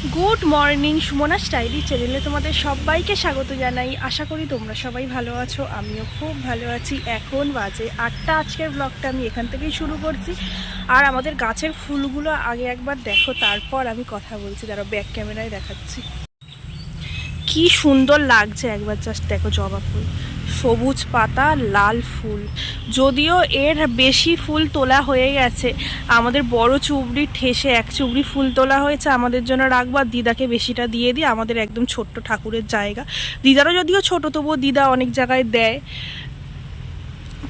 Good morning Sumana স্টাইলি চ্যানেলে তোমাদের সবাইকে স্বাগত জানাই। আশা করি তোমরা সবাই ভালো আছো, আমিও খুব ভালো আছি। এখন বাজে আটটা, আজকের ব্লগটা আমি এখান থেকেই শুরু করছি। আর আমাদের গাছের ফুলগুলো আগে একবার দেখো, তারপর আমি কথা বলছি। তারা ব্যাক ক্যামেরায় দেখাচ্ছি। কি সুন্দর লাগছে একবার জাস্ট দেখো জবা ফুল। সবুজ পাতা, লাল ফুল। যদিও এর বেশি ফুল তোলা হয়ে গেছে। আমাদের বড় চুবড়ি ঠেসে এক চুবড়ি ফুল তোলা হয়েছে। আমাদের জন্য রাখব। আর দিদাকে বেশিটা দিয়ে দিই। আমাদের একদম ছোট্ট ঠাকুরের জায়গা। দিদারও যদিও ছোট, তবুও দিদা অনেক জায়গায় দেয়।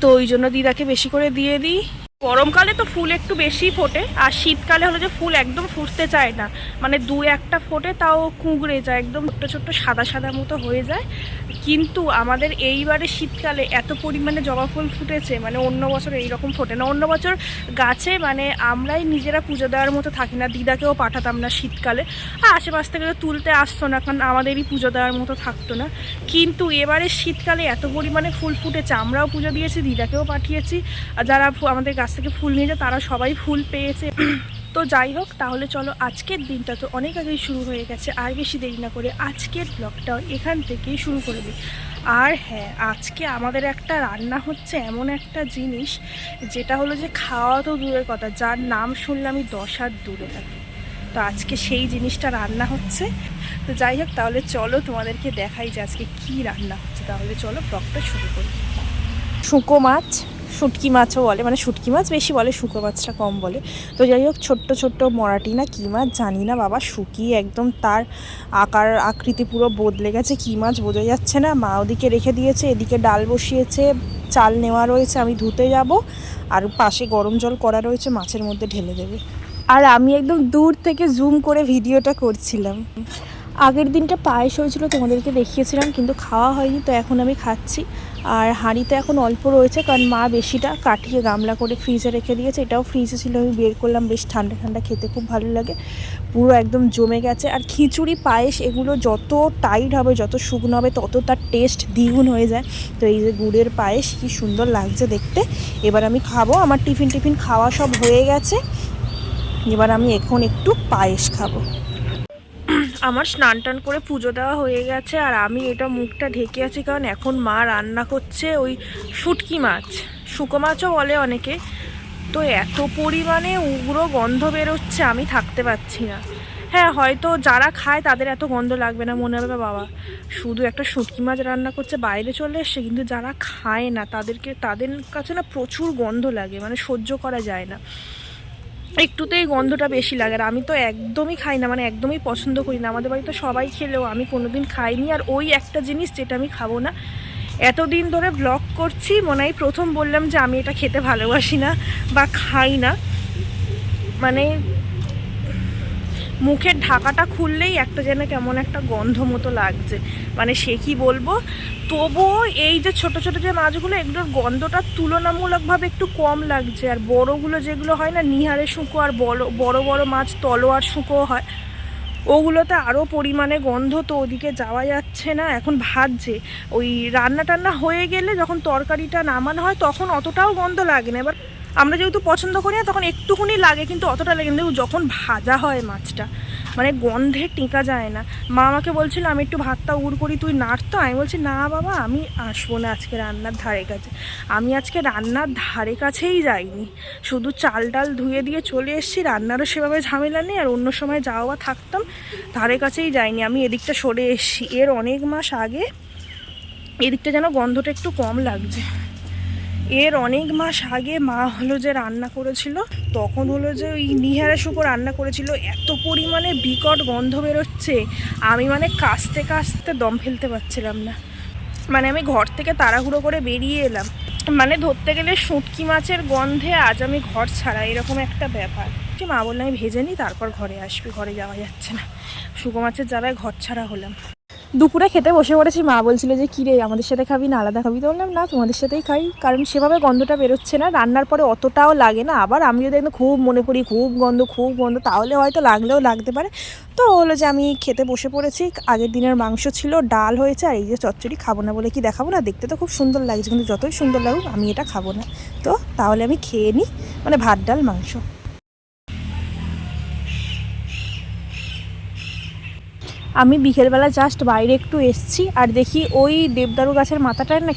তো ওই জন্য দিদাকে বেশি করে দিয়ে দিই। গরমকালে তো ফুল একটু বেশি ফোটে, আর শীতকালে হলো যে ফুল একদম ফুটতে চায় না। মানে দু একটা ফোটে, তাও কুঁকড়ে যায়, একদম ছোট্ট ছোট্ট সাদা সাদা মতো হয়ে যায়। কিন্তু আমাদের এইবারে শীতকালে এত পরিমাণে জবা ফুল ফুটেছে মানে অন্য বছর এইরকম ফোটে না। অন্য বছর গাছে মানে আমরাই নিজেরা পুজো দেওয়ার মতো থাকি না, দিদাকেও পাঠাতাম না শীতকালে। আর আশেপাশ থেকে তুলতে আসতো না, কারণ আমাদেরই পুজো দেওয়ার মতো থাকতো না। কিন্তু এবারে শীতকালে এত পরিমাণে ফুল ফুটেছে, আমরাও পুজো দিয়েছি, দিদাকেও পাঠিয়েছি। আর যারা আমাদের গাছ থেকে ফুল নিয়ে তারা সবাই ফুল পেয়েছে। তো যাই হোক, তাহলে চলো আজকের দিনটা তো অনেক আগেই শুরু হয়ে গেছে, আর বেশি দেরি না করে আজকের ব্লগটাও এখান থেকেই শুরু করে দিই। আর হ্যাঁ আজকে আমাদের একটা রান্না হচ্ছে এমন একটা জিনিস, যেটা হলো যে খাওয়া তো দূরের কথা, যার নাম শুনলে আমি দশ হাত দূরে থাকি। তো আজকে সেই জিনিসটা রান্না হচ্ছে। তো যাই হোক, তাহলে চলো তোমাদেরকে দেখাই যে আজকে কী রান্না হচ্ছে। তাহলে চলো ব্লগটা শুরু করি। শুঁকো মাছ শুটকি মাছও বলে মানে শুটকি মাছ বেশি বলে শুকো মাছটা কম বলে। তো যাই হোক, ছোট্ট ছোট্ট মরাটি না কী মাছ জানি না বাবা শুকিয়ে একদম তার আকার আকৃতি পুরো বদলে গেছে, কী মাছ বোঝা যাচ্ছে না। মা ওদিকে রেখে দিয়েছে, এদিকে ডাল বসিয়েছে, চাল নেওয়া রয়েছে, আমি ধুতে যাব, আর পাশে গরম জল করা রয়েছে, মাছের মধ্যে ঢেলে দেবে। আর আমি একদম দূর থেকে জুম করে ভিডিওটা করছিলাম। আগের দিনটা পায়েস হয়েছিল, তোমাদেরকে দেখিয়েছিলাম, কিন্তু খাওয়া হয়নি, তো এখন আমি খাচ্ছি। আর হাঁড়িতে এখন অল্প রয়েছে, কারণ মা বেশিটা কাটিয়ে গামলা করে ফ্রিজে রেখে দিয়েছে। এটাও ফ্রিজে ছিল, আমি বের করলাম, বেশ ঠান্ডা ঠান্ডা, খেতে খুব ভালো লাগে। পুরো একদম জমে গেছে। আর খিচুড়ি, পায়েস, এগুলো যত টাইট হবে, যত শুকনো হবে, তত তার টেস্ট দ্বিগুণ হয়ে যায়। তো এই যে গুড়ের পায়েস, কি সুন্দর লাগছে দেখতে। এবার আমি খাব, আমার টিফিন টিফিন খাওয়া সব হয়ে গেছে। এবার আমি এখন একটু পায়েস খাব। আমার স্নান টান করে পুজো দেওয়া হয়ে গেছে আর আমি এটা মুখটা ঢেকে আছি কারণ এখন মা রান্না করছে ওই শুটকি মাছ। শুকো মাছও বলে অনেকে। তো এত পরিমাণে উগ্র গন্ধ বেরোচ্ছে, আমি থাকতে পারছি না। হ্যাঁ হয়তো যারা খায় তাদের এত গন্ধ লাগবে না, মনে হবে বাবা। শুধু একটা শুটকি মাছ রান্না করছে, বাইরে চলে এসছে, কিন্তু যারা খায় না, তাদেরকে, তাদের কাছে না প্রচুর গন্ধ লাগে মানে সহ্য করা যায় না। একটুতেই গন্ধটা বেশি লাগে আর আমি তো একদমই খাই না মানে একদমই পছন্দ করি না। আমাদের বাড়িতে সবাই খেলেও আমি কোনোদিন খাইনি আর ওই একটা জিনিস যেটা আমি খাব না। এতদিন ধরে ব্লগ করছি, মনে হয় প্রথম বললাম যে আমি এটা খেতে ভালোবাসি না বা খাই না। মানে মুখের ঢাকাটা খুললেই একটা যেন কেমন একটা গন্ধ মতো লাগছে। মানে সে কি বলব? তবুও এই যে ছোট ছোট যে মাছগুলো, এগুলোর গন্ধটা তুলনামূলকভাবে একটু কম লাগছে। আর বড়গুলো যেগুলো হয় না, নিহারে শুঁকো আর বড় বড় বড় মাছ, তলোয়ার শুঁকো হয়। ওগুলোতে আরও পরিমাণে গন্ধ তো ওদিকে যাওয়া যাচ্ছে না, এখন ভাজছে। ওই রান্না টান্না হয়ে গেলে যখন তরকারিটা নামানো হয়, তখন অতটাও গন্ধ লাগে না। এবার আমরা যেহেতু পছন্দ করি না, তখন একটুখানি লাগে, কিন্তু অতটা লাগে না। যখন ভাজা হয় মাছটা মানে গন্ধে টিকা যায় না। মা আমাকে বলছিল, আমি একটু ভাতটা উড় করি, তুই নাড়তো আমি বলছি, না বাবা, আমি আসব না আজকে রান্নার ধারে কাছে। আমি আজকে রান্নার ধারে কাছেই যাইনি। শুধু চাল ডাল ধুয়ে দিয়ে চলে এসেছি, রান্নারও সেভাবে ঝামেলা নেই, আর অন্য সময় যাওয়া থাকতাম, ধারে কাছেই যাইনি। আমি এদিকটা সরে এসেছি। এর অনেক মাস আগে, এদিকটা যেন গন্ধটা একটু কম লাগছে। এর অনেক মাস আগে মা হলো যে রান্না করেছিল, তখন হলো যে ওই নিহারা শুকো রান্না করেছিল। এত পরিমাণে বিকট গন্ধ বেরোচ্ছে, আমি মানে কাস্তে কাস্তে দম ফেলতে পারছিলাম না। মানে আমি ঘর থেকে তাড়াহুড়ো করে বেরিয়ে এলাম। মানে ধরতে গেলে শুটকি মাছের গন্ধে আজ আমি ঘর ছাড়া, এরকম একটা ব্যাপার। মা বললে, আমি ভেজে নিই, তারপর ঘরে আসবি, ঘরে যাওয়া যাচ্ছে না। শুকো মাছের জ্বালায় ঘর ছাড়া হলাম। দুপুরে খেতে বসে পড়েছি, মা বলছিল যে কী রে আমাদের সাথে খাবি না, আলাদা খাবি? তো বললাম, না, তোমাদের সাথেই খাই। কারণ সেভাবে গন্ধটা বেরোচ্ছে না, রান্নার পরে অতটাও লাগে না। আবার আমি যদি একদম খুব মনে করি, খুব গন্ধ খুব গন্ধ, তাহলে হয়তো লাগলেও লাগতে পারে। তো হলো যে, আমি খেতে বসে পড়েছি, আগের দিনের মাংস ছিল, ডাল হয়েছে, আর এই যে চচ্চড়ি খাব না বলে কি দেখাবো না, দেখতে তো খুব সুন্দর লাগছে, কিন্তু যতই সুন্দর লাগুক, আমি এটা খাব না। তো তাহলে আমি খেয়ে নিই মানে ভাত, ডাল, মাংস। আমি বিকেলবেলা জাস্ট বাইরে একটু এসছি আর দেখি ওই দেবদারু গাছের মাথাটায় না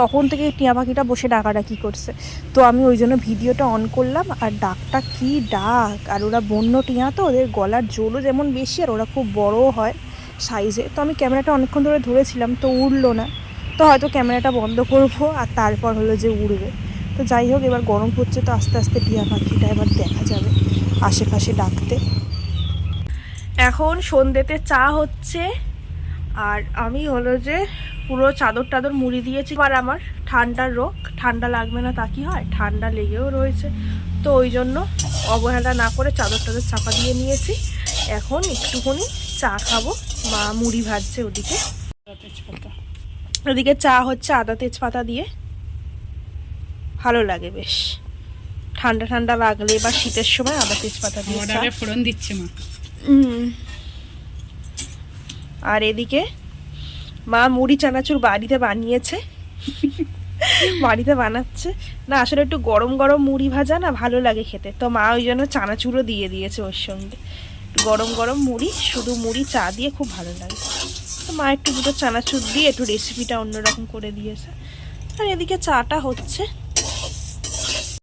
তখন থেকে টিয়া পাখিটা বসে ডাকাডাকি করছে। তো আমি ওই জন্য ভিডিওটা অন করলাম আর ডাকটা কি ডাক? আর ওরা বন্য টিয়া তো, ওদের গলার জোরও যেমন বেশি আর ওরা খুব বড়ও হয় সাইজে তো আমি ক্যামেরাটা অনেকক্ষণ ধরে ধরেছিলাম তো উড়লো না। তো হয়তো ক্যামেরাটা বন্ধ করব আর তারপর হলো যে উড়বে। তো যাই হোক, এবার গরম পড়ছে তো আস্তে আস্তে টিয়া পাখিটা এবার দেখা যাবে আশেপাশে ডাকতে। এখন সন্ধ্যেতে চা হচ্ছে আর আমি হলো যে পুরো চাদর টাদর মুড়ি দিয়েছি। আর আমার ঠান্ডার রোগ ঠান্ডা লাগবে না তা কি হয়? ঠান্ডা লেগেও রয়েছে। তো ওই জন্য অবহেলা না করে চাদর টাদর চাপা দিয়ে নিয়েছি। এখন একটুখানি চা খাব। মা মুড়ি ভাজছে ওদিকে। ওদিকে চা হচ্ছে আদা তেজপাতা দিয়ে। ভালো লাগে বেশ। ঠান্ডা ঠান্ডা লাগলে বা শীতের সময় আদা তেজপাতা দিয়ে ফোড়ন দিচ্ছে মা। আর এদিকে মা মুড়ি চানাচুর বাড়িতে বানিয়েছে। বাড়িতে বানাচ্ছে। না, আসলে একটু গরম গরম মুড়ি ভাজা না ভালো লাগে খেতে। তো মা ওই জন্য চানাচুরও দিয়ে দিয়েছে ওর সঙ্গে। গরম গরম মুড়ি, শুধু মুড়ি, চা দিয়ে খুব ভালো লাগে। তো মা একটু দুটো চানাচুর দিয়ে একটু রেসিপিটা অন্যরকম করে দিয়েছে। আর এদিকে চাটা হচ্ছে।